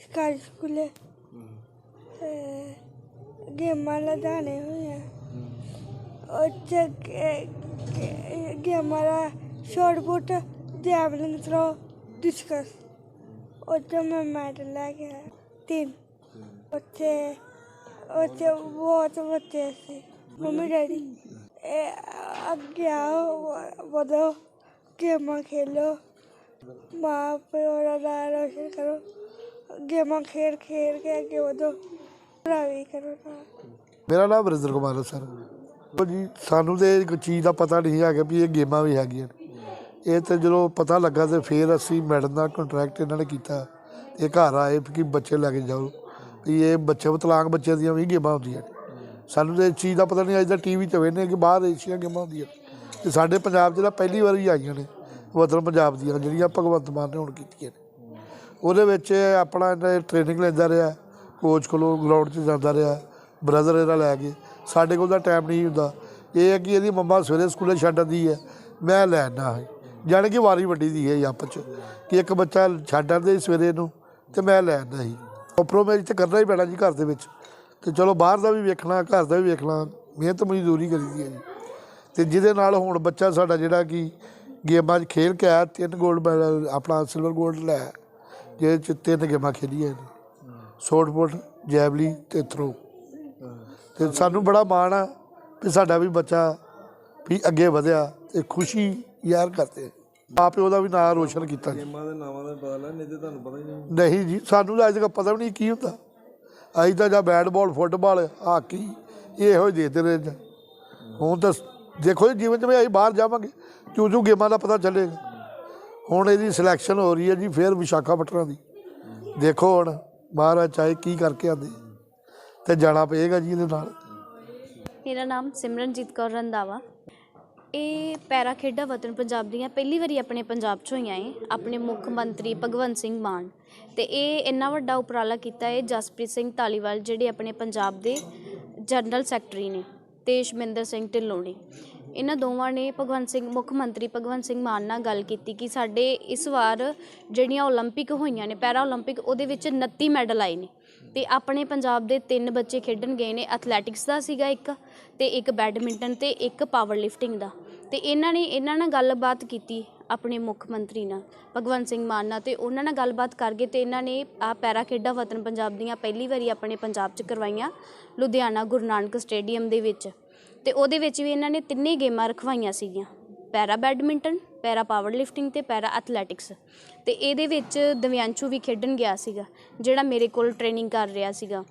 ਸਰਕਾਰੀ ਸਕੂਲੇ ਤੇ ਗੇਮਾਂ ਲਗਾਣੇ ਹੋਈਆਂ ਉੱਥੇ ਗੇ- ਗੇ- ਗੇਮਾਂ ਦਾ shot put javelin throw discus ਉੱਥੇ ਮੈਂ ਮੈਡਲ ਲੈ ਕੇ ਆਇਆ ਤਿੰਨ ਉੱਥੇ ਉੱਥੇ ਬਹੁਤ ਬੱਚੇ ਸੀ ਮੰਮੀ ਡੈਡੀ ਇਹ ਅੱਗੇ ਆਓ ਵਧੋ ਗੇਮਾਂ ਖੇਲੋ ਮਾਂ ਪਿਓ ਦਾ ਨਾਂ ਰੋਸ਼ਨ ਕਰੋ। ਗੇਮਾਂ ਖੇਡ ਖੇਡ ਕੇ ਅੱਗੇ ਵਧੋ। ਪੜ੍ਹਾਈ ਕਰੋ ਨਾਲ ਮੇਰਾ ਨਾਮ ਵਰਿੰਦਰ ਕੁਮਾਰ ਹੈ ਸਰ। ਉਹ ਜੀ, ਸਾਨੂੰ ਤੇ ਇੱਕ ਚੀਜ਼ ਦਾ ਪਤਾ ਨਹੀਂ ਹੈਗਾ ਵੀ ਇਹ ਗੇਮਾਂ ਵੀ ਹੈਗੀਆਂ ਨੇ। ਇਹ ਤੇ ਜਦੋਂ ਪਤਾ ਲੱਗਾ ਤੇ ਫਿਰ ਅਸੀਂ ਮੈਡਮ ਨਾਲ ਕੰਟਰੈਕਟ ਇਹਨਾਂ ਨੇ ਕੀਤਾ। ਇਹ ਘਰ ਆਏ ਕਿ ਬੱਚੇ ਲੈ ਕੇ ਜਾਓ। ਵੀ ਇਹ ਬੱਚੇ ਵਿਕਲਾਂਗ ਬੱਚੇ ਦੀਆਂ ਵੀ ਗੇਮਾਂ ਹੁੰਦੀਆਂ ਨੇ। ਸਾਨੂੰ ਤੇ ਇਸ ਚੀਜ਼ ਦਾ ਪਤਾ ਨਹੀਂ, ਅੱਜ ਦਾ ਟੀਵੀ 'ਚ ਵੇਖਦੇ ਕਿ ਬਾਹਰ ਏਸ਼ੀਆ ਗੇਮਾਂ ਹੁੰਦੀਆਂ ਨੇ। ਤੇ ਸਾਡੇ ਪੰਜਾਬ 'ਚ ਤਾਂ ਪਹਿਲੀ ਵਾਰੀ ਆਈਆਂ ਨੇ। ਵਤਨ ਪੰਜਾਬ ਦੀਆਂ ਜਿਹੜੀਆਂ ਭਗਵੰਤ ਮਾਨ ਨੇ ਹੁਣ ਕੀਤੀਆਂ ਨੇ। ਉਹਦੇ ਵਿੱਚ ਆਪਣਾ ਇਹਨੇ ਟ੍ਰੇਨਿੰਗ ਲੈਂਦਾ ਰਿਹਾ ਕੋਚ ਕੋਲੋਂ ਗਰਾਊਂਡ 'ਚ ਜਾਂਦਾ ਰਿਹਾ ਬ੍ਰਦਰ ਇਹਦਾ ਲੈ ਕੇ। ਸਾਡੇ ਕੋਲ ਤਾਂ ਟਾਈਮ ਨਹੀਂ ਹੁੰਦਾ। ਇਹ ਹੈ ਕਿ ਇਹਦੀ ਮੰਮਾ ਸਵੇਰੇ ਸਕੂਲੇ ਛੱਡ ਆਉਂਦੀ ਹੈ, ਮੈਂ ਲੈ ਆਉਂਦਾ ਹਾਂ। ਜਾਣੀ ਕਿ ਵਾਰੀ ਵੱਡੀ ਦੀ ਹੈ ਆਪਸ 'ਚ ਕਿ ਇੱਕ ਬੱਚਾ ਛੱਡ ਆਉਂਦੇ ਸੀ ਸਵੇਰੇ ਨੂੰ ਤੇ ਮੈਂ ਲੈ ਆਉਂਦਾ ਸੀ। ਕੰਪਰੋਮਾਈਜ਼ ਤੇ ਕਰਨਾ ਹੀ ਪੈਣਾ ਜੀ ਘਰ ਦੇ ਵਿੱਚ। ਤੇ ਚਲੋ ਬਾਹਰ ਦਾ ਵੀ ਵੇਖਣਾ, ਘਰ ਦਾ ਵੀ ਵੇਖਣਾ, ਮਿਹਨਤ ਮਜ਼ਦੂਰੀ ਕਰੀਦੀ ਹੈ ਜੀ। ਤੇ ਜਿਹਦੇ ਨਾਲ ਹੁਣ ਬੱਚਾ ਸਾਡਾ ਜਿਹੜਾ ਕਿ ਗੇਮਾਂ 'ਚ ਖੇਲ ਕੇ ਆਇਆ ਤਿੰਨ 골ਡ ਮੈਡਲ ਆਪਣਾ ਸਿਲਵਰ 골ਡ ਲੈ ਜਿਹਦੇ 'ਚ ਤਿੰਨ ਗੇਮਾਂ ਖੇਡੀਆਂ ਨੇ ਪੁੱਟ ਜੈਵਲੀ ਤੇ ਥਰੋ ਤੇ ਸਾਨੂੰ ਬੜਾ ਮਾਣ ਆ ਕਿ ਸਾਡਾ ਵੀ ਬੱਚਾ ਵੀ ਅੱਗੇ ਵਧਿਆ ਤੇ ਖੁਸ਼ੀ ਯਾਰ ਕਰਦੇ ਆਪੇ ਉਹਦਾ ਵੀ ਨਾਮ ਰੋਸ਼ਨ ਕੀਤਾ ਗੇਮਾਂ ਦੇ ਨਾਵਾਂ ਦਾ ਪਤਾ ਨਹੀਂ ਤੇ ਤੁਹਾਨੂੰ ਪਤਾ ਹੀ ਨਹੀਂ। ਨਹੀਂ ਜੀ ਸਾਨੂੰ ਤਾਂ ਅੱਜ ਤੱਕ ਪਤਾ ਵੀ ਨਹੀਂ ਕੀ ਹੁੰਦਾ। ਅਸੀਂ ਤਾਂ ਜਾਂ ਬੈਟ ਬਾਲ ਫੁੱਟਬਾਲ ਹਾਕੀ ਇਹੋ ਹੀ ਦੇਖਦੇ ਰਹੇ ਹੁਣ ਤਾਂ ਦੇਖੋ ਜੀ ਜੀਵਨ 'ਚ ਵੀ ਅਸੀਂ ਬਾਹਰ ਜਾਵਾਂਗੇ ਚੂ ਚੂ ਗੇਮਾਂ ਦਾ ਪਤਾ ਚੱਲੇਗਾ। ਹੁਣ ਇਹਦੀ ਸਿਲੈਕਸ਼ਨ ਹੋ ਰਹੀ ਹੈ ਜੀ, ਫੇਰ ਵਿਸ਼ਾਖਾਪਟਨਮ ਦੀ। ਦੇਖੋ ਹੁਣ ਮਹਾਰਾਜ ਚਾਹੇ ਕੀ ਕਰਕੇ ਆਂਦੇ ਤੇ ਜਾਣਾ ਪਏਗਾ ਜੀ ਇਹਦੇ ਨਾਲ। ਮੇਰਾ ਨਾਮ ਸਿਮਰਨਜੀਤ ਕੌਰ ਰੰਦਾਵਾ ਇਹ ਪੈਰਾ ਖੇਡਾਂ ਵਤਨ ਪੰਜਾਬ ਦੀਆਂ ਪਹਿਲੀ ਵਾਰੀ ਆਪਣੇ ਪੰਜਾਬ 'ਚ ਹੋਈਆਂ ਏ ਆਪਣੇ ਮੁੱਖ ਮੰਤਰੀ ਭਗਵੰਤ ਸਿੰਘ ਮਾਨ। ਤੇ ਇਹ ਇੰਨਾ ਵੱਡਾ ਉਪਰਾਲਾ ਕੀਤਾ ਹੈ ਜਸਪ੍ਰੀਤ ਸਿੰਘ ਧਾਲੀਵਾਲ, ਜਿਹੜੇ ਆਪਣੇ ਪੰਜਾਬ ਦੇ ਜਨਰਲ ਸੈਕਟਰੀ ਨੇ, ਤੇ ਸ਼ਮਿੰਦਰ ਸਿੰਘ ਢਿੱਲੋਂ ਨੇ। ਇਹਨਾਂ ਦੋਵਾਂ ਨੇ ਭਗਵੰਤ ਸਿੰਘ ਮੁੱਖ ਮੰਤਰੀ ਭਗਵੰਤ ਸਿੰਘ ਮਾਨ ਨਾਲ ਗੱਲ ਕੀਤੀ ਕਿ ਸਾਡੇ ਇਸ ਵਾਰ ਜਿਹੜੀਆਂ 올림픽 ਹੋਈਆਂ ਨੇ ਪੈਰਾ 올림픽 ਉਹਦੇ ਵਿੱਚ 29 ਮੈਡਲ ਆਏ ਨੇ ਤੇ ਆਪਣੇ ਪੰਜਾਬ ਦੇ ਤਿੰਨ ਬੱਚੇ ਖੇਡਣ ਗਏ ਨੇ ਐਥਲੈਟਿਕਸ ਦਾ ਸੀਗਾ ਇੱਕ ਤੇ ਇੱਕ ਬੈਡਮਿੰਟਨ ਤੇ ਇੱਕ ਪਾਵਰ ਲਿਫਟਿੰਗ ਦਾ ਤੇ ਇਹਨਾਂ ਨੇ ਇਹਨਾਂ ਨਾਲ ਗੱਲਬਾਤ ਕੀਤੀ ਆਪਣੇ ਮੁੱਖ ਮੰਤਰੀ ਨਾਲ ਭਗਵੰਤ ਸਿੰਘ ਮਾਨ ਨਾਲ ਤੇ ਉਹਨਾਂ ਨਾਲ ਗੱਲਬਾਤ ਕਰਕੇ ਤੇ ਇਹਨਾਂ ਨੇ ਆ ਪੈਰਾ ਖੇਡਾਂ ਵਤਨ ਪੰਜਾਬ ਦੀਆਂ ਪਹਿਲੀ ਵਾਰੀ ਆਪਣੇ ਪੰਜਾਬ 'ਚ ਕਰਵਾਈਆਂ ਲੁਧਿਆਣਾ ਗੁਰੂ ਨਾਨਕ ਸਟੇਡੀਅਮ ਦੇ ਵਿੱਚ ਤੇ ਉਹਦੇ ਵਿੱਚ ਵੀ ਇਹਨਾਂ ਨੇ ਤਿੰਨੇ ਗੇਮਾਂ ਰਖਵਾਈਆਂ ਸੀਗੀਆਂ। Para badminton, para power lifting ਤੇ ਪੈਰਾ ਐਥਲੈਟਿਕਸ। ਤੇ ਇਹਦੇ ਵਿੱਚ ਦਿਵਿਆਂਸ਼ੂ ਵੀ ਖੇਡਣ ਗਿਆ ਸੀਗਾ, ਜਿਹੜਾ ਮੇਰੇ ਕੋਲ ਟ੍ਰੇਨਿੰਗ ਕਰ ਰਿਹਾ ਸੀਗਾ।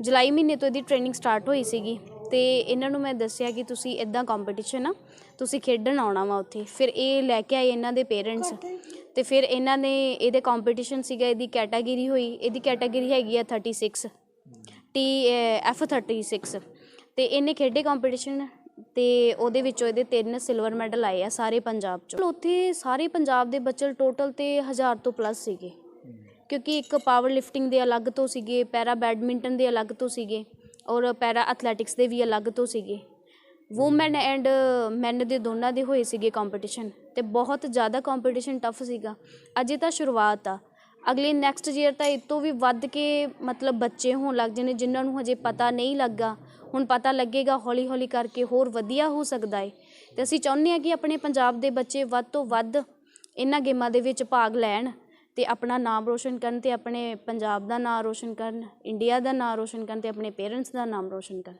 ਜੁਲਾਈ ਮਹੀਨੇ ਤੋਂ ਇਹਦੀ ਟ੍ਰੇਨਿੰਗ ਸਟਾਰਟ ਹੋਈ ਸੀਗੀ ਤੇ ਇਹਨਾਂ ਨੂੰ ਮੈਂ ਦੱਸਿਆ ਕਿ ਤੁਸੀਂ ਇਦਾਂ ਕੰਪੀਟੀਸ਼ਨ ਆ, ਤੁਸੀਂ ਖੇਡਣ ਆਉਣਾ ਵਾ ਉੱਥੇ। ਫਿਰ ਇਹ ਲੈ ਕੇ ਆਏ ਇਹਨਾਂ ਦੇ ਪੇਰੈਂਟਸ ਤੇ ਫਿਰ ਇਹਨਾਂ ਨੇ ਇਹਦੇ ਕੰਪੀਟੀਸ਼ਨ ਸੀਗਾ, ਇਹਦੀ ਕੈਟਾਗਰੀ ਹੋਈ। ਇਹਦੀ ਕੈਟਾਗਰੀ ਹੈਗੀ ਆ 36 ਟੀ ਐਫ 36 ਤੇ ਇਹਨੇ ਖੇਡੇ ਕੰਪੀਟੀਸ਼ਨ ਤੇ ਉਹਦੇ ਵਿੱਚੋਂ ਇਹਦੇ ਤਿੰਨ ਸਿਲਵਰ ਮੈਡਲ ਆਏ ਆ ਸਾਰੇ ਪੰਜਾਬ ਚੋਂ। ਉੱਥੇ ਸਾਰੇ ਪੰਜਾਬ ਦੇ ਬੱਚੇ ਟੋਟਲ ਤੇ 1000 ਤੋਂ ਪਲੱਸ ਸੀਗੇ। ਕਿਉਂਕਿ ਇੱਕ ਪਾਵਰ ਲਿਫਟਿੰਗ ਦੇ ਅਲੱਗ ਤੋਂ ਸੀਗੇ, ਪੈਰਾ ਬੈਡਮਿੰਟਨ ਦੇ ਅਲੱਗ ਤੋਂ ਸੀਗੇ ਔਰ ਪੈਰਾ ਐਥਲੈਟਿਕਸ ਦੇ ਵੀ ਅਲੱਗ ਤੋਂ ਸੀਗੇ। ਵੂਮਨ ਐਂਡ ਮੈਨ ਦੇ ਦੋਨਾਂ ਦੇ ਹੋਏ ਸੀਗੇ ਕੰਪੀਟੀਸ਼ਨ ਤੇ ਬਹੁਤ ਜ਼ਿਆਦਾ ਕੰਪੀਟੀਸ਼ਨ ਟਫ ਸੀਗਾ। ਅਜੇ ਤਾਂ ਸ਼ੁਰੂਆਤ ਆ। ਅਗਲੇ ਨੈਕਸਟ ਈਅਰ ਤਾਂ ਇਹ ਤੋਂ ਵੀ ਵੱਧ ਕੇ ਮਤਲਬ ਬੱਚੇ ਹੋਣ ਲੱਗ ਜਾਣੇ ਜਿਨ੍ਹਾਂ ਨੂੰ ਹਜੇ ਪਤਾ ਨਹੀਂ ਲੱਗਾ। ਹੁਣ ਪਤਾ ਲੱਗੇਗਾ ਹੌਲੀ ਹੌਲੀ ਕਰਕੇ ਹੋਰ ਵਧੀਆ ਹੋ ਸਕਦਾ ਹੈ ਅਤੇ ਅਸੀਂ ਚਾਹੁੰਦੇ ਹਾਂ ਕਿ ਆਪਣੇ ਪੰਜਾਬ ਦੇ ਬੱਚੇ ਵੱਧ ਤੋਂ ਵੱਧ ਇਹਨਾਂ ਗੇਮਾਂ ਦੇ ਵਿੱਚ ਭਾਗ ਲੈਣ ਅਤੇ ਆਪਣਾ ਨਾਮ ਰੋਸ਼ਨ ਕਰਨ ਅਤੇ ਆਪਣੇ ਪੰਜਾਬ ਦਾ ਨਾਂ ਰੋਸ਼ਨ ਕਰਨ, ਇੰਡੀਆ ਦਾ ਨਾਂ ਰੋਸ਼ਨ ਕਰਨ ਅਤੇ ਆਪਣੇ ਪੇਰੈਂਟਸ ਦਾ ਨਾਮ ਰੋਸ਼ਨ ਕਰਨ।